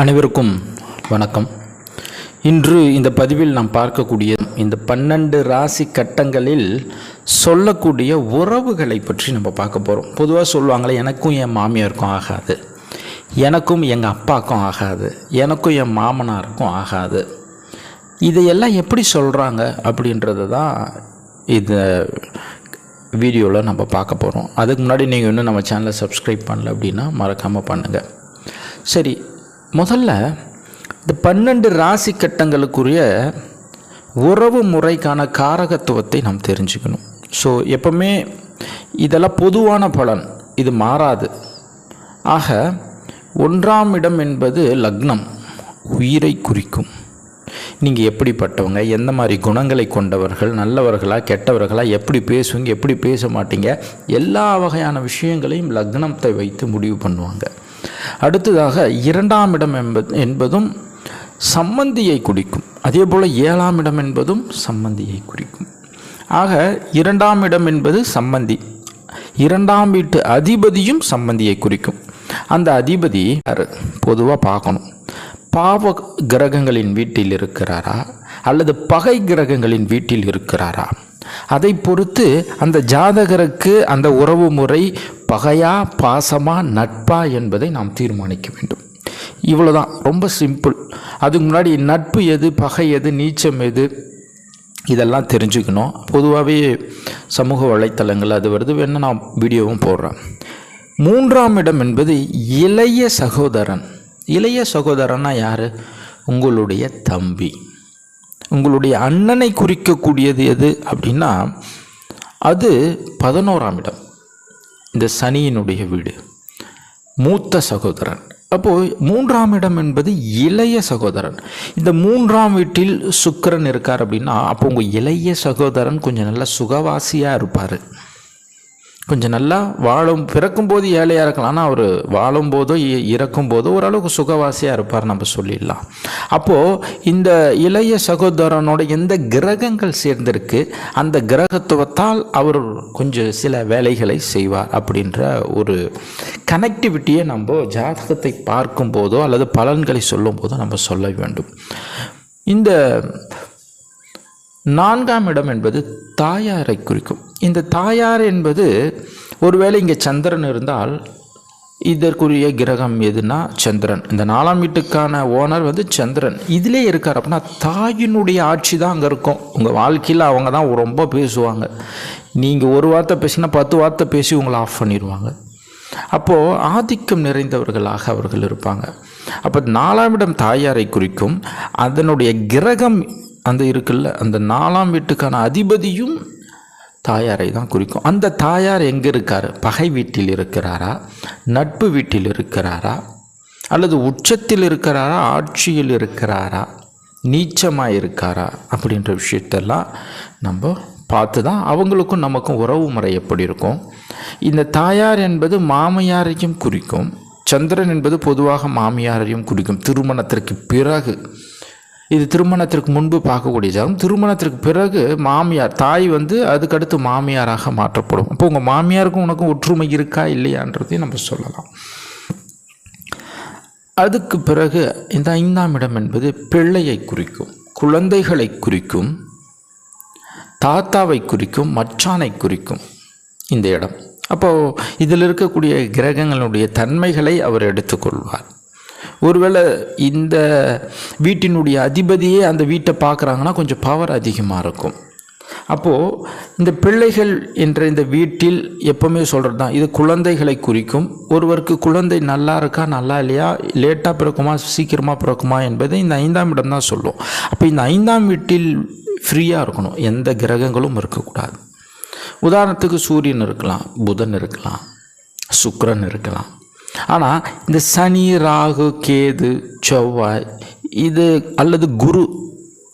அனைவருக்கும் வணக்கம். இன்று இந்த பதிவில் நாம் பார்க்கக்கூடிய இந்த பன்னெண்டு ராசி கட்டங்களில் சொல்லக்கூடிய உறவுகளை பற்றி நம்ம பார்க்க போகிறோம் பொதுவாக சொல்லுவாங்களே எனக்கும் என் மாமியாருக்கும் ஆகாது. எனக்கும் எங்கள் அப்பாவுக்கும் ஆகாது. எனக்கும் என் மாமனாருக்கும் ஆகாது. இதையெல்லாம் எப்படி சொல்கிறாங்க அப்படின்றது தான் இந்த வீடியோவில் நம்ம பார்க்க போகிறோம் அதுக்கு முன்னாடி நீங்கள் இன்னும் நம்ம சேனலை சப்ஸ்கிரைப் பண்ணல அப்படின்னா மறக்காமல் பண்ணுங்கள் சரி முதல்ல இந்த பன்னெண்டு ராசி கட்டங்களுக்குரிய உறவு முறைக்கான காரகத்துவத்தை நாம் தெரிஞ்சுக்கணும். ஸோ எப்பவுமே இதெல்லாம் பொதுவான பலன். இது மாறாது. ஆக ஒன்றாம் இடம் என்பது லக்னம் உயிரை குறிக்கும். நீங்கள் எப்படிப்பட்டவங்க எந்த மாதிரி குணங்களை கொண்டவர்கள் நல்லவர்களா கெட்டவர்களா எப்படி பேசுவீங்க எப்படி பேச மாட்டீங்க எல்லா வகையான விஷயங்களையும் லக்னத்தை வைத்து முடிவு பண்ணுவாங்க. அடுத்ததாக இரண்டாம் இடம் என்பது என்பதும் சம்மந்தியை குறிக்கும். அதே போல் ஏழாம் இடம் என்பதும் சம்மந்தியை குறிக்கும். ஆக இரண்டாம் இடம் என்பது சம்மந்தி இரண்டாம் வீட்டு அதிபதியும் சம்மந்தியை குறிக்கும். அந்த அதிபதி பொதுவாக பார்க்கணும். பாவ கிரகங்களின் வீட்டில் இருக்கிறாரா? அல்லது பகை கிரகங்களின் வீட்டில் இருக்கிறாரா? அதை பொறுத்து அந்த ஜாதகருக்கு அந்த உறவு முறை பகையா பாசமா நட்பா என்பதை நாம் தீர்மானிக்க வேண்டும். இவ்வளோதான் ரொம்ப சிம்பிள். அதுக்கு முன்னாடி நட்பு எது பகை எது நீச்சம் எது இதெல்லாம் தெரிஞ்சுக்கணும். பொதுவாகவே சமூக வலைத்தளங்கள் அது வருது. வேணால் நான் வீடியோவும் போடுறேன். மூன்றாம் இடம் என்பது இளைய சகோதரன். இளைய சகோதரன்னா யார்? உங்களுடைய தம்பி. உங்களுடைய அண்ணனை குறிக்கக்கூடியது எது அப்படின்னா அது பதினோராம் இடம். இந்த சனியினுடைய வீடு. மூத்த சகோதரன். அப்போது மூன்றாம் இடம் என்பது இளைய சகோதரன். இந்த மூன்றாம் வீட்டில் சுக்கிரன் இருக்கார் அப்படின்னா அப்போ உங்கள் இளைய சகோதரன் கொஞ்சம் நல்லா சுகவாசியாக இருப்பார். கொஞ்சம் நல்லா வாழும் பிறக்கும்போது ஏழையாக இருக்கலாம். ஆனால் அவர் வாழும்போதோ இ- இறக்கும்போதோ ஓரளவுக்கு சுகவாசியாக இருப்பார் நம்ம சொல்லிடலாம். அப்போது இந்த இளைய சகோதரனோட எந்த கிரகங்கள் சேர்ந்திருக்கு அந்த கிரகத்துவத்தால் அவர் கொஞ்சம் சில வேலைகளை செய்வார் அப்படின்ற ஒரு கனெக்டிவிட்டியை நம்ம ஜாதகத்தை பார்க்கும்போதோ அல்லது பலன்களை சொல்லும் போதோ நம்ம சொல்ல வேண்டும். இந்த நான்காம் இடம் என்பது தாயாரை குறிக்கும். இந்த தாயார் என்பது ஒருவேளை இங்கே சந்திரன் இருந்தால் இதற்குரிய கிரகம் எதுனா சந்திரன். இந்த நாலாம் வீட்டுக்கான ஓனர் வந்து சந்திரன். இதிலே இருக்கார் அப்படின்னா தாயினுடைய ஆட்சி தான் அங்கே இருக்கும். உங்கள் வாழ்க்கையில் அவங்க தான் ரொம்ப பேசுவாங்க. நீங்கள் ஒரு வார்த்தை பேசினா பத்து வார்த்தை பேசி உங்களை ஆஃப் பண்ணிடுவாங்க அப்போது ஆதிக்கம் நிறைந்தவர்களாக அவர்கள் இருப்பாங்க. அப்போ நாலாம் இடம் தாயாரை குறிக்கும். அதனுடைய கிரகம் அந்த இருக்குல்ல அந்த நாலாம் வீட்டுக்கான அதிபதியும் தாயாரை தான் குறிக்கும். அந்த தாயார் எங்கே இருக்கார்? பகை வீட்டில் இருக்கிறாரா? நட்பு வீட்டில் இருக்கிறாரா? அல்லது உச்சத்தில் இருக்கிறாரா? ஆட்சியில் இருக்கிறாரா? நீச்சமாக இருக்காரா? அப்படின்ற விஷயத்தெல்லாம் நம்ம பார்த்து தான் அவங்களுக்கும் நமக்கும் உறவு முறை எப்படி இருக்கும்? இந்த தாயார் என்பது மாமியாரையும் குறிக்கும். சந்திரன் என்பது பொதுவாக மாமியாரையும் குறிக்கும். திருமணத்திற்கு பிறகு இது திருமணத்திற்கு முன்பு பார்க்கக்கூடிய ஜாதகம். திருமணத்திற்கு பிறகு மாமியார் தாய் வந்து அதுக்கடுத்து மாமியாராக மாற்றப்படும். அப்போ உங்கள் மாமியாருக்கும் உனக்கும் ஒற்றுமை இருக்கா இல்லையான்றதையும் நம்ம சொல்லலாம். அதுக்கு பிறகு இந்த ஐந்தாம் இடம் என்பது பிள்ளையை குறிக்கும் குழந்தைகளை குறிக்கும் தாத்தாவை குறிக்கும் மச்சானை குறிக்கும் இந்த இடம். அப்போது இதில் இருக்கக்கூடிய கிரகங்களுடைய தன்மைகளை அவர் எடுத்துக்கொள்வார். ஒருவேளை இந்த வீட்டினுடைய அதிபதியே அந்த வீட்டை பார்க்குறாங்கன்னா கொஞ்சம் பவர் அதிகமாக இருக்கும். அப்போது இந்த பிள்ளைகள் என்ற இந்த வீட்டில் எப்போவுமே சொல்கிறது தான் இது குழந்தைகளை குறிக்கும். ஒருவருக்கு குழந்தை நல்லா இருக்கா நல்லா இல்லையா லேட்டாக பிறக்குமா சீக்கிரமாக பிறக்குமா என்பதை இந்த ஐந்தாம் இடம் தான் சொல்லும். அப்போ இந்த ஐந்தாம் வீட்டில் ஃப்ரீயாக இருக்கணும் எந்த கிரகங்களும் இருக்கக்கூடாது. உதாரணத்துக்கு சூரியன் இருக்கலாம் புதன் இருக்கலாம் சுக்கரன் இருக்கலாம். ஆனால் இந்த சனி ராகு கேது செவ்வாய் இது அல்லது குரு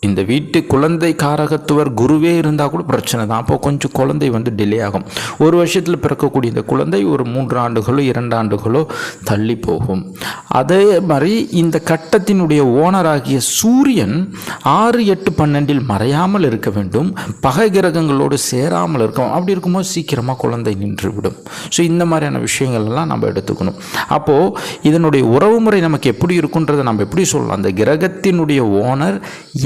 இந்த வீட்டு குழந்தை காரகத்துவர் குருவே இருந்தால் கூட பிரச்சனை தான். அப்போ கொஞ்சம் குழந்தை வந்து டிலே ஆகும். ஒரு வருஷத்தில் பிறக்கக்கூடிய இந்த குழந்தை ஒரு மூன்று ஆண்டுகளோ இரண்டு ஆண்டுகளோ தள்ளி போகும். அதே மாதிரி இந்த கட்டத்தினுடைய ஓனராகிய சூரியன் ஆறு எட்டு பன்னெண்டில் மறையாமல் இருக்க வேண்டும். பகை கிரகங்களோடு சேராமல் இருக்கும். அப்படி இருக்கும்போது சீக்கிரமாக குழந்தை நின்றுவிடும். ஸோ இந்த மாதிரியான விஷயங்கள் எல்லாம் நம்ம எடுத்துக்கணும். அப்போது இதனுடைய உறவுமுறை நமக்கு எப்படி இருக்குன்றதை நம்ம எப்படி சொல்லலாம்? அந்த கிரகத்தினுடைய ஓனர்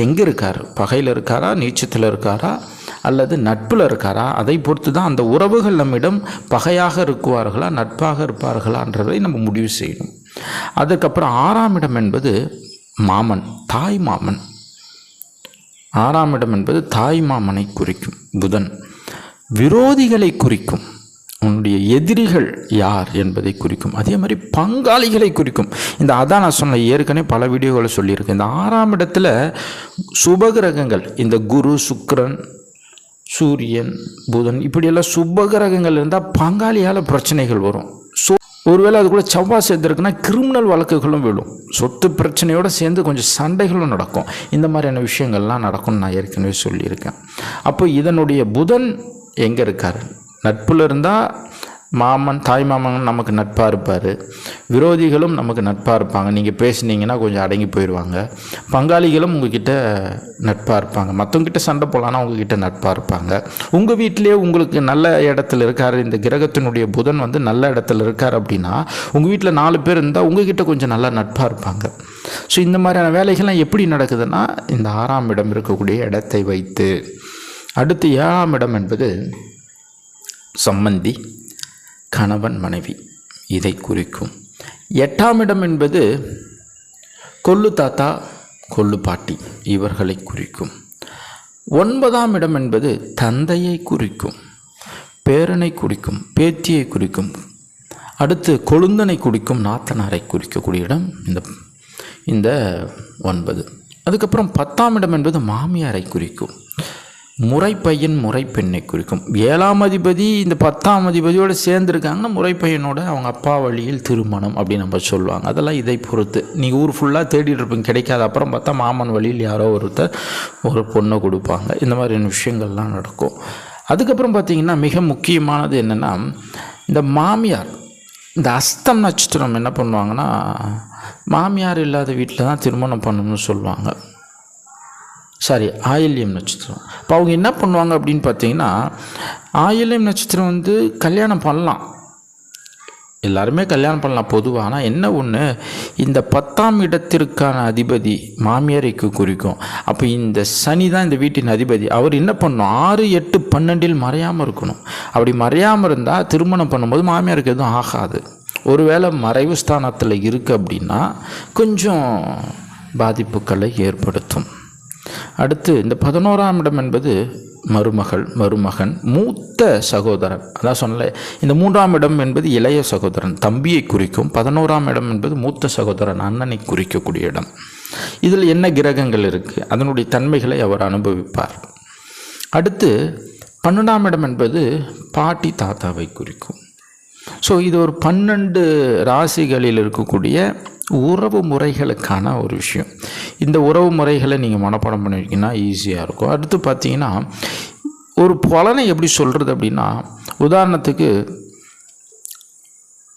எங்கே இருக்கார். பகையில் இருக்காரா? நீச்சத்தில் இருக்காரா? அல்லது நட்பில் இருக்காரா? அதை பொறுத்து தான் அந்த உறவுகள் நம்மிடம் பகையாக இருக்குவார்களா? நட்பாக இருப்பார்களான்றதை நம்ம முடிவு செய்யணும். அதுக்கப்புறம் ஆறாம் இடம் என்பது மாமன் தாய் மாமன். ஆறாம் இடம் என்பது தாய் மாமனை குறிக்கும் புதன். விரோதிகளை குறிக்கும். உன்னுடைய எதிரிகள் யார் என்பதை குறிக்கும். அதே மாதிரி பங்காளிகளை குறிக்கும். இந்த அதான் நான் சொன்ன ஏற்கனவே பல வீடியோகளை சொல்லியிருக்கேன். இந்த ஆறாம் இடத்துல சுபகிரகங்கள் இந்த குரு சுக்கரன் சூரியன் புதன் இப்படியெல்லாம் சுபகிரகங்கள் இருந்தால் பங்காளியால் பிரச்சனைகள் வரும். ஸோ ஒருவேளை அது கூட செவ்வாய் சேர்ந்துருக்குன்னா கிரிமினல் வழக்குகளும் விழும். சொத்து பிரச்சனையோடு சேர்ந்து கொஞ்சம் சண்டைகளும் நடக்கும். இந்த மாதிரியான விஷயங்கள்லாம் நடக்கும்னு நான் ஏற்கனவே சொல்லியிருக்கேன். அப்போ இதனுடைய புதன் எங்கே இருக்கார்? நட்பில் இருந்தால் மாமன் தாய் மாமன் நமக்கு நட்பாக இருப்பார். விரோதிகளும் நமக்கு நட்பாக இருப்பாங்க. நீங்கள் பேசுனீங்கன்னா கொஞ்சம் அடங்கி போயிடுவாங்க பங்காளிகளும் உங்ககிட்ட நட்பாக இருப்பாங்க. மற்றவங்ககிட்ட சண்டை போகலான்னா உங்ககிட்ட நட்பாக இருப்பாங்க. உங்கள் வீட்டிலேயே உங்களுக்கு நல்ல இடத்துல இருக்கார். இந்த கிரகத்தினுடைய புதன் வந்து நல்ல இடத்துல இருக்கார் அப்படின்னா உங்கள் வீட்டில் நாலு பேர் இருந்தால் உங்ககிட்ட கொஞ்சம் நல்லா நட்பாக இருப்பாங்க. ஸோ இந்த மாதிரியான வேலைகள்லாம் எப்படி நடக்குதுன்னா இந்த ஆறாம் இடம் இருக்கக்கூடிய இடத்தை வைத்து. அடுத்து ஏழாம் இடம் என்பது சம்மந்தி கணவன் மனைவி இதை குறிக்கும். எட்டாம் இடம் என்பது கொள்ளு தாத்தா கொல்லு பாட்டி இவர்களை குறிக்கும். ஒன்பதாம் இடம் என்பது தந்தையை குறிக்கும் பேரனை குறிக்கும் பேத்தியை குறிக்கும். அடுத்து கொழுந்தனை குறிக்கும் நாத்தனாரை குறிக்கக்கூடிய இடம் இந்த இந்த ஒன்பது. அதுக்கப்புறம் பத்தாம் இடம் என்பது மாமியாரை குறிக்கும். முறைப்பையன் முறைப்பெண்ணை குறிக்கும். ஏழாம் அதிபதி இந்த பத்தாம் அதிபதியோடு சேர்ந்துருக்காங்கன்னா முறைப்பையனோட அவங்க அப்பா வழியில் திருமணம் அப்படின்னு நம்ம சொல்லுவாங்க. அதெல்லாம் இதை பொறுத்து. நீங்கள் ஊர் ஃபுல்லாக தேடிட்டு இருப்பீங்க கிடைக்காத அப்புறம் பார்த்தா மாமன் வழியில் யாரோ ஒருத்தர் ஒரு பொண்ணை கொடுப்பாங்க. இந்த மாதிரியான விஷயங்கள்லாம் நடக்கும். அதுக்கப்புறம் பார்த்திங்கன்னா மிக முக்கியமானது என்னென்னா இந்த மாமியார் இந்த அஸ்தம் நட்சத்திரம் என்ன பண்ணுவாங்கன்னா மாமியார் இல்லாத வீட்டில் தான் திருமணம் பண்ணணும்னு சொல்லுவாங்க. சாரி ஆயில்யம் நட்சத்திரம். இப்போ அவங்க என்ன பண்ணுவாங்க அப்படின்னு பார்த்தீங்கன்னா ஆயில்யம் நட்சத்திரம் வந்து கல்யாணம் பண்ணலாம். எல்லாருமே கல்யாணம் பண்ணலாம் பொதுவாக ஆனால் என்ன ஒன்று இந்த பத்தாம் இடத்திற்கான அதிபதி மாமியாரைக்கு குறிக்கும். அப்போ இந்த சனி தான் இந்த வீட்டின் அதிபதி. அவர் என்ன பண்ணணும் ஆறு எட்டு பன்னெண்டில் மறையாமல் இருக்கணும். அப்படி மறையாமல் இருந்தால் திருமணம் பண்ணும்போது மாமியாருக்கு எதுவும் ஆகாது. ஒருவேளை மறைவு ஸ்தானத்தில் இருக்குது அப்படின்னா கொஞ்சம் பாதிப்புகளை ஏற்படுத்தும். அடுத்து இந்த பதினோராம் இடம் என்பது மருமகள் மருமகன் மூத்த சகோதரன். அதான் சொன்னல இந்த மூன்றாம் இடம் என்பது இளைய சகோதரன் தம்பியை குறிக்கும். பதினோராம் இடம் என்பது மூத்த சகோதரன் அண்ணனை குறிக்கக்கூடிய இடம். இதில் என்ன கிரகங்கள் இருக்குது அதனுடைய தன்மைகளை அவர் அனுபவிப்பார். அடுத்து பன்னெண்டாம் இடம் என்பது பாட்டி தாத்தாவை குறிக்கும். ஸோ இது ஒரு பன்னெண்டு ராசிகளில் இருக்கக்கூடிய உறவு முறைகளுக்கான ஒரு விஷயம். இந்த உறவு முறைகளை நீங்கள் மனப்பாடம் பண்ணியிருக்கீங்கன்னா ஈஸியாக இருக்கும். அடுத்து பார்த்தீங்கன்னா ஒரு பலனை எப்படி சொல்கிறது அப்படின்னா உதாரணத்துக்கு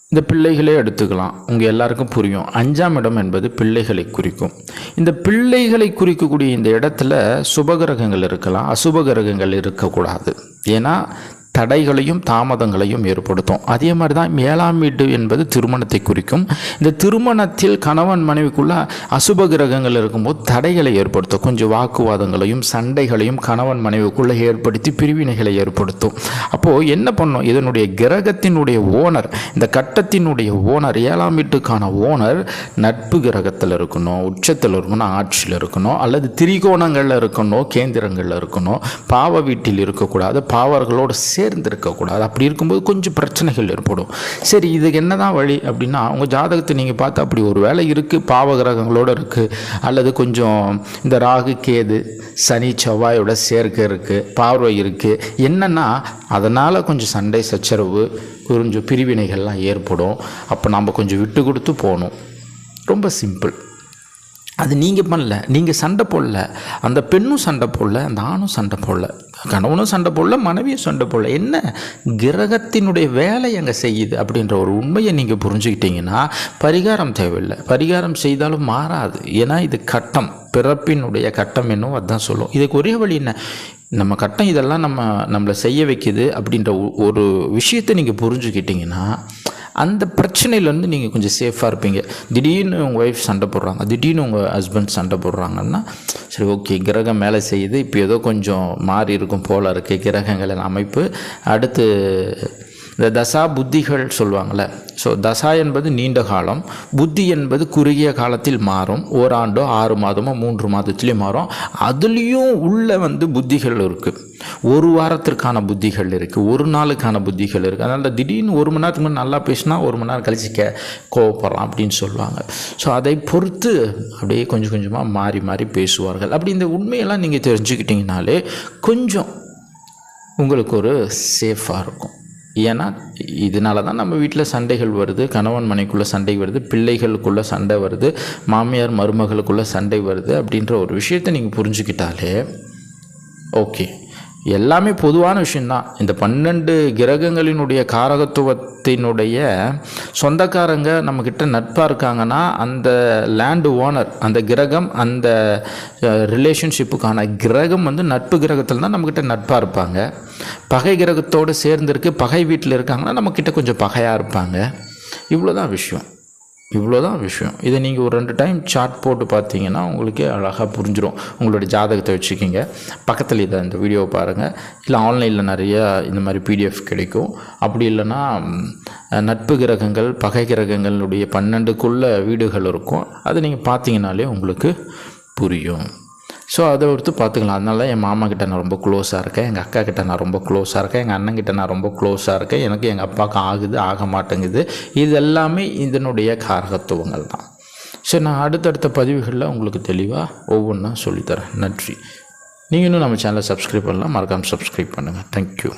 இந்த பிள்ளைகளே எடுத்துக்கலாம். உங்கள் எல்லாருக்கும் புரியும். அஞ்சாம் இடம் என்பது பிள்ளைகளை குறிக்கும். இந்த பிள்ளைகளை குறிக்கக்கூடிய இந்த இடத்துல சுபகிரகங்கள் இருக்கலாம். அசுபகிரகங்கள் இருக்கக்கூடாது. ஏன்னா தடைகளையும் தாமதங்களையும் ஏற்படுத்தும். அதே மாதிரி தான் ஏழாம் வீடு என்பது திருமணத்தை குறிக்கும். இந்த திருமணத்தில் கணவன் மனைவிக்குள்ள அசுப கிரகங்கள் இருக்கும்போது தடைகளை ஏற்படுத்தும். கொஞ்சம் வாக்குவாதங்களையும் சண்டைகளையும் கணவன் மனைவிக்குள்ளே ஏற்படுத்தி பிரிவினைகளை ஏற்படுத்தும். அப்போது என்ன பண்ணும்? இதனுடைய கிரகத்தினுடைய ஓனர் இந்த கட்டத்தினுடைய ஓனர் ஏழாம் வீட்டுக்கான ஓனர் நட்பு கிரகத்தில் இருக்கணும் உச்சத்தில் இருக்கணும் ஆட்சியில் இருக்கணும் அல்லது திரிகோணங்களில் இருக்கணும் கேந்திரங்களில் இருக்கணும் பாவ வீட்டில் இருக்கக்கூடாது பாவர்களோடு சேர்ந்துருக்கக்கூடாது. அப்படி இருக்கும்போது கொஞ்சம் பிரச்சனைகள் ஏற்படும். சரி இதுக்கு என்ன தான் வழி அப்படின்னா உங்கள் ஜாதகத்தை நீங்கள் பார்த்து அப்படி ஒரு வேலை இருக்குது பாவ கிரகங்களோடு இருக்குது அல்லது கொஞ்சம் இந்த ராகு கேது சனி செவ்வாயோட சேர்க்கை இருக்குது பார்வை இருக்குது என்னென்னா அதனால் கொஞ்சம் சண்டை சச்சரவு கொஞ்சம் பிரிவினைகள்லாம் ஏற்படும். அப்போ நம்ம கொஞ்சம் விட்டு கொடுத்து போகணும். ரொம்ப சிம்பிள். அது நீங்கள் பண்ணல நீங்கள் சண்டை போடல அந்த பெண்ணும் சண்டை போடல அந்த ஆணும் சண்டை போடல. கணவனும் சண்டை போடல மனைவியும் சண்டை போடல. என்ன கிரகத்தினுடைய வேலை அங்கே செய்யுது அப்படின்ற ஒரு உண்மையை நீங்கள் புரிஞ்சுக்கிட்டீங்கன்னா பரிகாரம் தேவையில்லை. பரிகாரம் செய்தாலும் மாறாது. ஏன்னா இது கட்டம். பிறப்பினுடைய கட்டம் என்னவோ அதுதான் சொல்லும். இதுக்கு ஒரே வழி என்ன? நம்ம கட்டம் இதெல்லாம் நம்ம நம்மளை செய்ய வைக்கிது அப்படின்ற ஒ- ஒரு விஷயத்தை நீங்கள் புரிஞ்சுக்கிட்டீங்கன்னா அந்த பிரச்சனையிலேருந்து நீங்கள் கொஞ்சம் சேஃபாக இருப்பீங்க. திடீர்னு உங்கள் ஒய்ஃப் சண்டை போடுறாங்க. திடீர்னு உங்கள் ஹஸ்பண்ட் சண்டை போடுறாங்கன்னா சரி ஓகே கிரகம் மேலே செய்யுது. இப்போ ஏதோ கொஞ்சம் மாறி இருக்கும் போல இருக்குது கிரகங்களின் அமைப்பு. அடுத்து இந்த தசா புத்திகள் சொல்லுவாங்கள்ல. ஸோ தசா என்பது நீண்ட காலம். புத்தி என்பது குறுகிய காலத்தில் மாறும். ஓராண்டோ ஆறு மாதமோ மூன்று மாதத்துலேயும் மாறும். அதுலேயும் உள்ளே வந்து புத்திகள் இருக்குது ஒரு வாரத்திற்கான புத்திகள் இருக்குது ஒரு நாளுக்கான புத்திகள் இருக்குது அதனால் திடீர்னு ஒரு மணி நேரத்துக்கு முன்னாடி நல்லா பேசினா ஒரு மணி நேரம் கழிச்சு கே கோவப்படுறான் அப்படின்னு சொல்லுவாங்க. ஸோ அதை பொறுத்து அப்படியே கொஞ்சம் கொஞ்சமாக மாறி மாறி பேசுவார்கள். அப்படி இந்த உண்மையெல்லாம் நீங்கள் தெரிஞ்சுக்கிட்டிங்கனாலே கொஞ்சம் உங்களுக்கு ஒரு சேஃபாக இருக்கும். ஏன்னா இதனால தான் நம்ம வீட்டில் சண்டைகள் வருது கணவன் மனைக்குள்ளே சண்டை வருது பிள்ளைகளுக்குள்ளே சண்டை வருது மாமியார் மருமகளுக்குள்ளே சண்டை வருது அப்படின்ற ஒரு விஷயத்தை நீங்கள் புரிஞ்சுக்கிட்டாலே ஓகே எல்லாமே பொதுவான விஷயந்தான் இந்த பன்னெண்டு கிரகங்களினுடைய காரகத்துவத்தினுடைய சொந்தக்காரங்க நம்மக்கிட்ட நட்பாக இருக்காங்கன்னா அந்த லேண்டு ஓனர் அந்த கிரகம் அந்த ரிலேஷன்ஷிப்புக்கான கிரகம் வந்து நட்பு கிரகத்தில் தான் நம்மக்கிட்ட நட்பாக இருப்பாங்க. பகை கிரகத்தோடு சேர்ந்துருக்கு பகை வீட்டில் இருக்காங்கன்னா நம்மக்கிட்ட கொஞ்சம் பகையாக இருப்பாங்க. இவ்வளோதான் விஷயம். இவ்வளோதான் விஷயம். இதை நீங்கள் ஒரு ரெண்டு டைம் சார்ட் போட்டு பார்த்தீங்கன்னா உங்களுக்கே அழகாக புரிஞ்சிடும் உங்களுடைய ஜாதகத்தை வச்சுக்கிங்க. பக்கத்தில் இதை இந்த வீடியோவை பாருங்கள் இல்லை ஆன்லைனில் நிறையா இந்த மாதிரி பிடிஎஃப் கிடைக்கும். அப்படி இல்லைன்னா நட்பு கிரகங்கள் பகை கிரகங்களுடைய பன்னெண்டுக்குள்ள வீடுகள் இருக்கும். அதை நீங்கள் பார்த்தீங்கனாலே உங்களுக்கு புரியும். ஸோ அதை ஒருத்து பார்த்துக்கலாம். அதனால என் மாமா கிட்ட நான் ரொம்ப க்ளோஸாக இருக்கேன். எங்கள் அக்கா கிட்ட நான் ரொம்ப க்ளோஸாக இருக்கேன். எங்கள் அண்ணன் கிட்ட நான் ரொம்ப க்ளோஸாக இருக்கேன். எனக்கு எங்கள் அப்பாவுக்கு ஆகுது ஆக மாட்டேங்குது. இது எல்லாமே இதனுடைய காரகத்துவங்கள் தான். சரி நான் அடுத்தடுத்த பதிவுகளில் உங்களுக்கு தெளிவாக ஒவ்வொன்றா சொல்லித்தரேன். நன்றி. நீங்கள் இன்னும் நம்ம சேனலை சப்ஸ்கிரைப் பண்ணலாம் மறக்காமல் சப்ஸ்கிரைப் பண்ணுங்கள் தேங்க்யூ